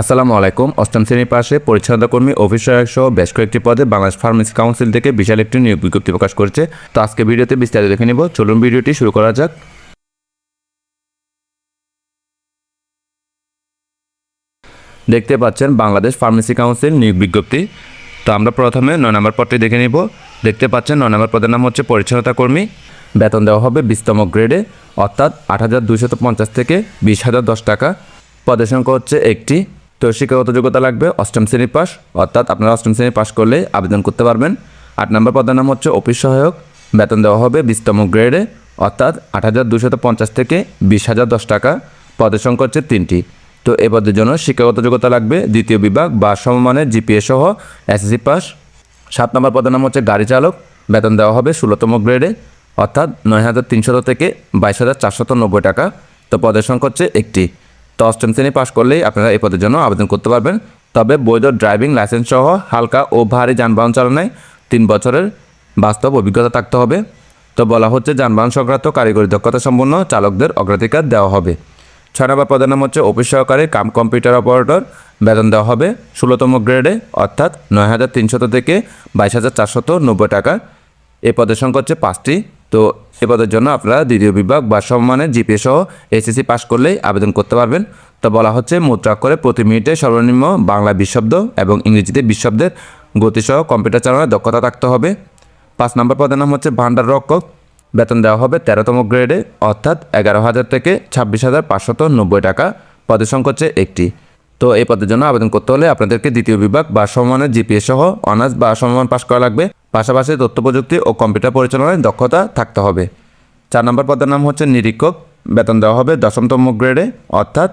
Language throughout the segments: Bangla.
আসসালামু আলাইকুম। অষ্টম শ্রেণির পাশে পরিচ্ছন্নতা কর্মী সহায়ক সহ বেশ কয়েকটি পদে বাংলাদেশ ফার্মেসি কাউন্সিল থেকে বিশাল একটি নিয়োগ বিজ্ঞপ্তি প্রকাশ করেছে। তো আজকে ভিডিওতে বিস্তারিত দেখে নিব। চলুন ভিডিওটি শুরু করা যাক। দেখতে পাচ্ছেন বাংলাদেশ ফার্মেসি কাউন্সিল নিয়োগ বিজ্ঞপ্তি। তো আমরা প্রথমে নয় নম্বর পদটি দেখে নিব। দেখতে পাচ্ছেন নয় নম্বর পদের নাম হচ্ছে পরিচ্ছন্নতা কর্মী বেতন দেওয়া হবে বিশতম গ্রেডে, অর্থাৎ আট হাজার পঞ্চাশ থেকে বিশ হাজার দশ টাকা। পদের সংখ্যা হচ্ছে একটি। তো শিক্ষাগত যোগ্যতা লাগবে অষ্টম শ্রেণি পাস অর্থাৎ আপনারা অষ্টম শ্রেণি পাস করলে আবেদন করতে পারবেন। আট নম্বর পদের নাম হচ্ছে অফিস সহায়ক। বেতন দেওয়া হবে বিশতম গ্রেডে, অর্থাৎ আট হাজার দুশত পঞ্চাশ থেকে বিশ হাজার দশ টাকা। পদের সংখ্যা হচ্ছে তিনটি। তো এ পদের জন্য শিক্ষাগত যোগ্যতা লাগবে দ্বিতীয় বিভাগ বা সমমানের জিপিএ সহ এসএসসি পাস সাত নম্বর পদের নাম হচ্ছে গাড়ি চালক। বেতন দেওয়া হবে ষোলোতম গ্রেডে, অর্থাৎ নয় হাজার তিনশত থেকে বাইশ হাজার চারশত নব্বই টাকা। তো পদের সংখ্যা হচ্ছে একটি। তো অষ্টম শ্রেণি পাশ করলেই আপনারা এই পদের জন্য আবেদন করতে পারবেন। তবে বৈধ ড্রাইভিং লাইসেন্স সহ হালকা ও ভারী যানবাহন চালনায় তিন বছরের বাস্তব অভিজ্ঞতা থাকতে হবে। তো বলা হচ্ছে, যানবাহন সংক্রান্ত কারিগরি দক্ষতা সম্পন্ন চালকদের অগ্রাধিকার দেওয়া হবে। ছয় নম্বর পদের নাম হচ্ছে, অফিস সহকারে কাম কম্পিউটার অপারেটর বেতন দেওয়া হবে। ষোলোতম গ্রেডে, অর্থাৎ নয় হাজার তিনশত থেকে বাইশ হাজার চারশত নব্বই টাকা। এই পদের সংখ্যা হচ্ছে পাঁচটি। তো এ পদের জন্য আপনারা দ্বিতীয় বিভাগ বা সম্মানের জিপিএ সহ এসএসসি পাস করলেই আবেদন করতে পারবেন। তো বলা হচ্ছে মুদ্রা করে প্রতি মিনিটে সর্বনিম্ন বাংলা বিশব্দ এবং ইংরেজিতে বিশব্দের গতিসহ কম্পিউটার চালানোর দক্ষতা থাকতে হবে। পাঁচ নম্বর পদের নাম হচ্ছে ভান্ডার রক্ষক। বেতন দেওয়া হবে তেরোতম গ্রেডে, অর্থাৎ এগারো হাজার থেকে ছাব্বিশ হাজার পাঁচশত নব্বই টাকা। পদের সংখ্যা হচ্ছে একটি। তো এই পদের জন্য আবেদন করতে হলে আপনাদেরকে দ্বিতীয় বিভাগ বা সমমানের জিপিএ সহ অনার্স বা সমমান পাশ করা লাগবে। পাশাপাশি তথ্য প্রযুক্তি ও কম্পিউটার পরিচালনায় দক্ষতা থাকতে হবে। চার নম্বর পদের নাম হচ্ছে নিরীক্ষক। বেতন দেওয়া হবে দশমতম গ্রেডে, অর্থাৎ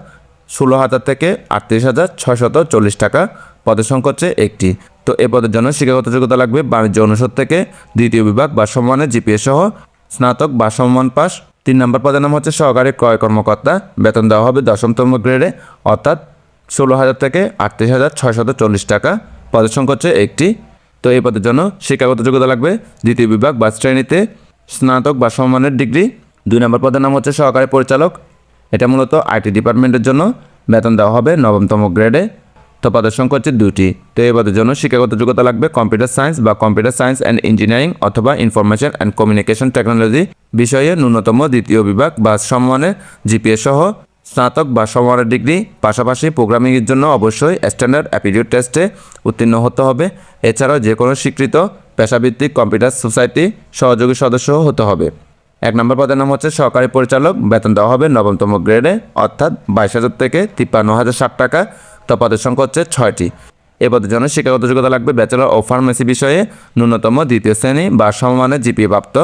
ষোলো হাজার থেকে আটত্রিশ হাজার ছয়শত চল্লিশ টাকা। পদের সংখ্যা হচ্ছে একটি। তো এ পদের জন্য শিক্ষাগত যোগ্যতা লাগবে বাণিজ্য অনুষদ থেকে দ্বিতীয় বিভাগ বা সম্মানের জিপিএ সহ স্নাতক বা সম্মান পাস তিন নম্বর পদের নাম হচ্ছে সহকারী ক্রয় কর্মকর্তা। বেতন দেওয়া হবে দশমতম গ্রেডে, অর্থাৎ ষোলো হাজার থেকে আটত্রিশ হাজার ছয়শত চল্লিশ টাকা। পদের সংখ্যা হচ্ছে একটি। তো এই পদের জন্য শিক্ষাগত যোগ্যতা লাগবে। দ্বিতীয় বিভাগ বা শ্রেণীতে স্নাতক বা সম্মানের ডিগ্রি। দুই নম্বর পদের নাম হচ্ছে সহকারী পরিচালক। এটা মূলত আইটি ডিপার্টমেন্টের জন্য। বেতন দেওয়া হবে নবমতম গ্রেডে। তো পদের সংখ্যা হচ্ছে দুটি তো এই পদের জন্য শিক্ষাগত যোগ্যতা লাগবে কম্পিউটার সায়েন্স বা কম্পিউটার সায়েন্স অ্যান্ড ইঞ্জিনিয়ারিং অথবা ইনফরমেশন অ্যান্ড কমিউনিকেশন টেকনোলজি বিষয়ে ন্যূনতম দ্বিতীয় বিভাগ বা সম্মানের জিপিএ সহ স্নাতক বা সমমানের ডিগ্রি, পাশাপাশি প্রোগ্রামিংয়ের জন্য অবশ্যই স্ট্যান্ডার্ড অ্যাপিটিউড টেস্টে উত্তীর্ণ হতে হবে। এছাড়াও যে কোনো স্বীকৃত পেশাভিত্তিক কম্পিউটার সোসাইটি সহযোগী সদস্য হতে হবে। এক নম্বর পদের নাম হচ্ছে সহকারী পরিচালক। বেতন দেওয়া হবে নবমতম গ্রেডে অর্থাৎ বাইশ হাজার থেকে তিপ্পান্ন হাজার ষাট টাকা। তো পদের সংখ্যা হচ্ছে ছয়টি। এ পদের জন্য শিক্ষাগত যোগ্যতা লাগবে ব্যাচেলর ও ফার্মেসি বিষয়ে ন্যূনতম দ্বিতীয় শ্রেণি বা সমমানের জিপিএ প্রাপ্ত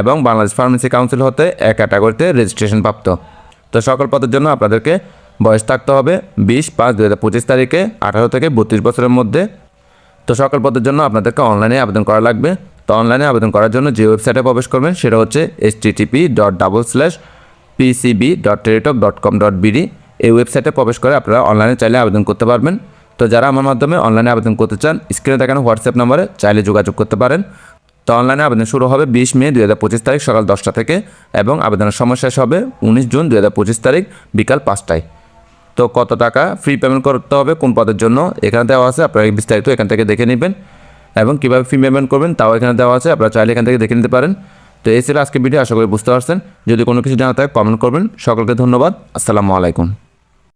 এবং বাংলাদেশ ফার্মেসি কাউন্সিল হতে এক ক্যাটাগরিতে রেজিস্ট্রেশন প্রাপ্ত। তো সকল পদের জন্য আপনাদেরকে বয়স থাকতে হবে বিশ পাঁচ দু হাজার পঁচিশ তারিখে, আঠারো থেকে বত্রিশ বছরের মধ্যে। তো সকল পদের জন্য আপনাদেরকে অনলাইনে আবেদন করা লাগবে। তো অনলাইনে আবেদন করার জন্য যে ওয়েবসাইটে প্রবেশ করবেন সেটা হচ্ছে HTTP dot double slash PCB dot Teletalk dot com dot BD এই ওয়েবসাইটে প্রবেশ করে আপনারা অনলাইনে চাইলে আবেদন করতে পারবেন। তো যারা আমার মাধ্যমে অনলাইনে আবেদন করতে চান স্ক্রিনে দেখানো হোয়াটসঅ্যাপ নম্বরে চাইলে যোগাযোগ করতে পারেন। তো অনলাইনে আবেদন শুরু হবে বিশ মে দুই হাজার পঁচিশ তারিখ সকাল দশটা থেকে এবং আবেদনের সময় শেষ হবে উনিশ জুন দুই হাজার পঁচিশ তারিখ বিকাল পাঁচটায়। তো কত টাকা ফ্রি পেমেন্ট করতে হবে কোন পদের জন্য? এখানে দেওয়া আছে, আপনারা বিস্তারিত এখান থেকে দেখে নেবেন। এবং কীভাবে ফ্রি পেমেন্ট করবেন তাও এখানে দেওয়া আছে, আপনারা চাইলে এখান থেকে দেখে নিতে পারেন। তো এই ছিল আজকে ভিডিও আশা করি বুঝতে পারছেন। যদি কোনো কিছু জানা থাকে কমেন্ট করবেন। সকলকে ধন্যবাদ। আসসালামু আলাইকুম।